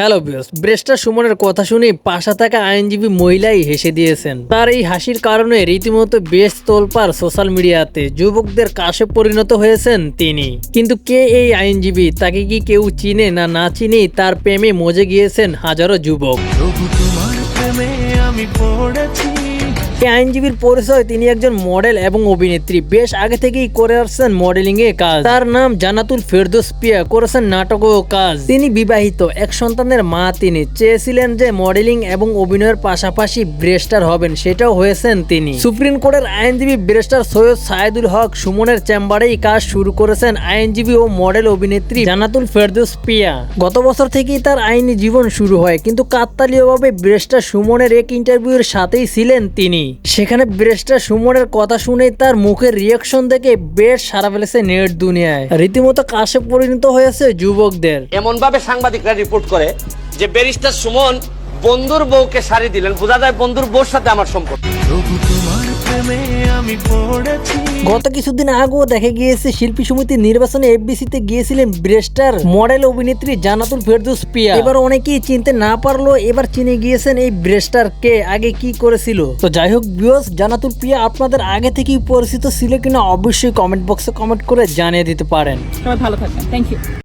Hello বিয়স Brewster সুমনের কথা শুনে পাশা থাকা আইনজীবী মহিলাই হেসে দিয়েছেন। তার এই হাসির কারণে রীতিমতো বেশ তোলপার সোশ্যাল মিডিয়াতে যুবকদের কাশে পরিণত হয়েছেন তিনি। কিন্তু কে এই আইনজীবী, তাকে কি কেউ চিনে না না চিনে তার প্রেমে মজে গিয়েছেন হাজারো যুবক? তোমার প্রেমে আমি পড়েছি। এই আইনজীবীর পরিচয়, তিনি একজন মডেল এবং অভিনেত্রী। বেশ আগে থেকেই করে আসছেন মডেলিং এ কাজ। তার নাম জানাতুল ফেরদৌস পিয়া, করেছেন নাটক ও কাজ। তিনি বিবাহিত, এক সন্তানের মা তিনি। চেয়েছিলেন যে মডেলিং এবং অভিনয়ের পাশাপাশি ব্রেস্টার হবেন, সেটাও হয়েছেন তিনি। সুপ্রিম কোর্টের আইনজীবী ব্রেস্টার সৈয়দ সাইদুল হক সুমনের চেম্বারেই কাজ শুরু করেছেন আইনজীবী ও মডেল অভিনেত্রী জানাতুল ফেরদৌস পিয়া। গত বছর থেকেই তার আইনি জীবন শুরু হয়, কিন্তু কাকতালীয়ভাবে ব্রেস্টার সুমনের এক ইন্টারভিউয়ের সাথেই ছিলেন তিনি। সেখানে ব্রেস্টার সুমনের কথা শুনেই তার মুখের রিয়াকশন দেখে বেশ সারা ফেলেছে নেট দুনিয়ায়। রীতিমতো কাশে পরিণত হয়েছে যুবকদের। এমন ভাবে সাংবাদিকরা রিপোর্ট করে যে ব্যারিস্টার সুমন বন্ধুর বউকে শাড়ি দিলেন। বোঝা যায় বন্ধুর বউর সাথে আমার সম্পর্ক। প্রেমে আমি পড়েছি। গত কিছুদিন আগেও দেখা গিয়েছে শিল্পী সমিতির নির্বাচনে এফবিসিতে গিয়েছিলেন ব্রেস্টার মডেল অভিনেত্রী জানাতুল ফেরদৌস পিয়া। এবার অনেকেই চিনতে না পারল এবার চিনে গিয়েছেন এই ব্রেস্টার কে আগে কি করেছিল। তো যাই হোক বিয়স জানাতুল পিয়া আপনাদের আগে থেকেই পরিচিত ছিল কিনা অবশ্যই কমেন্ট বক্সে কমেন্ট করে জানিয়ে দিতে পারেন। সবাই ভালো থাকবেন। Thank you